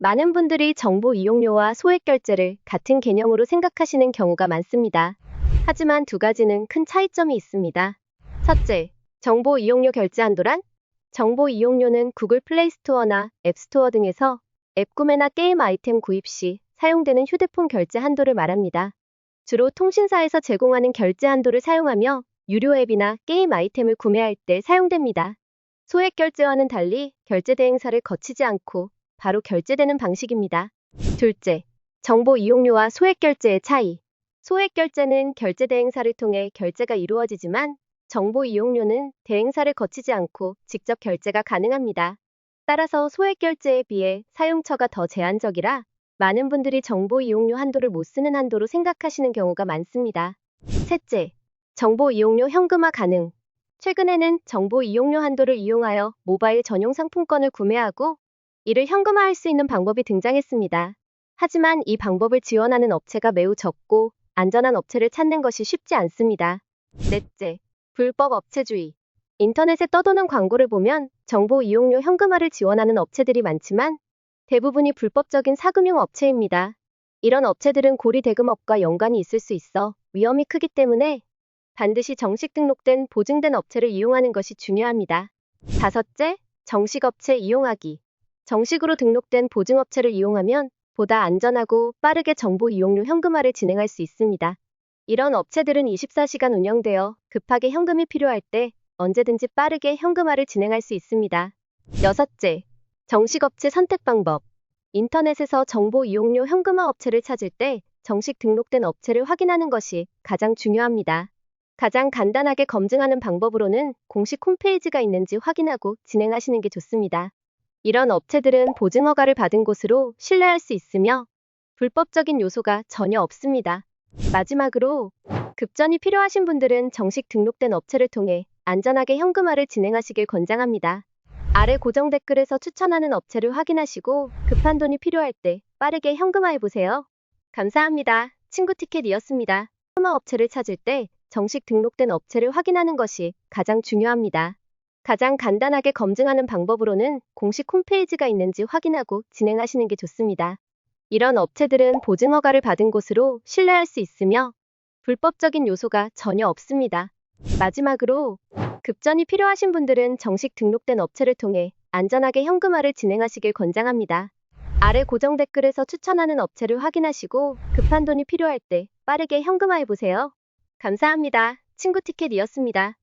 많은 분들이 정보 이용료와 소액 결제를 같은 개념으로 생각하시는 경우가 많습니다. 하지만 두 가지는 큰 차이점이 있습니다. 첫째, 정보 이용료 결제 한도란? 정보 이용료는 구글 플레이 스토어나 앱 스토어 등에서 앱 구매나 게임 아이템 구입 시 사용되는 휴대폰 결제 한도를 말합니다. 주로 통신사에서 제공하는 결제 한도를 사용하며 유료 앱이나 게임 아이템을 구매할 때 사용됩니다. 소액 결제와는 달리 결제 대행사를 거치지 않고 바로 결제되는 방식입니다. 둘째, 정보 이용료와 소액 결제의 차이. 소액 결제는 결제 대행사를 통해 결제가 이루어지지만 정보 이용료는 대행사를 거치지 않고 직접 결제가 가능합니다. 따라서 소액 결제에 비해 사용처가 더 제한적이라 많은 분들이 정보 이용료 한도를 못 쓰는 한도로 생각하시는 경우가 많습니다. 셋째, 정보 이용료 현금화 가능. 최근에는 정보 이용료 한도를 이용하여 모바일 전용 상품권을 구매하고 이를 현금화할 수 있는 방법이 등장했습니다. 하지만 이 방법을 지원하는 업체가 매우 적고 안전한 업체를 찾는 것이 쉽지 않습니다. 넷째, 불법 업체주의. 인터넷에 떠도는 광고를 보면 정보 이용료 현금화를 지원하는 업체들이 많지만 대부분이 불법적인 사금융 업체입니다. 이런 업체들은 고리 대금업과 연관이 있을 수 있어 위험이 크기 때문에 반드시 정식 등록된 보증된 업체를 이용하는 것이 중요합니다. 다섯째, 정식 업체 이용하기. 정식으로 등록된 보증업체를 이용하면 보다 안전하고 빠르게 정보 이용료 현금화를 진행할 수 있습니다. 이런 업체들은 24시간 운영되어 급하게 현금이 필요할 때 언제든지 빠르게 현금화를 진행할 수 있습니다. 여섯째, 정식 업체 선택 방법. 인터넷에서 정보 이용료 현금화 업체를 찾을 때 정식 등록된 업체를 확인하는 것이 가장 중요합니다. 가장 간단하게 검증하는 방법으로는 공식 홈페이지가 있는지 확인하고 진행하시는 게 좋습니다. 이런 업체들은 보증허가를 받은 곳으로 신뢰할 수 있으며 불법적인 요소가 전혀 없습니다. 마지막으로 급전이 필요하신 분들은 정식 등록된 업체를 통해 안전하게 현금화를 진행하시길 권장합니다. 아래 고정 댓글에서 추천하는 업체를 확인하시고 급한 돈이 필요할 때 빠르게 현금화해보세요. 감사합니다. 친구 티켓이었습니다. 현금화 업체를 찾을 때 정식 등록된 업체를 확인하는 것이 가장 중요합니다. 가장 간단하게 검증하는 방법으로는 공식 홈페이지가 있는지 확인하고 진행하시는 게 좋습니다. 이런 업체들은 보증 허가를 받은 곳으로 신뢰할 수 있으며 불법적인 요소가 전혀 없습니다. 마지막으로 급전이 필요하신 분들은 정식 등록된 업체를 통해 안전하게 현금화를 진행하시길 권장합니다. 아래 고정 댓글에서 추천하는 업체를 확인하시고 급한 돈이 필요할 때 빠르게 현금화해보세요. 감사합니다. 친구 티켓이었습니다.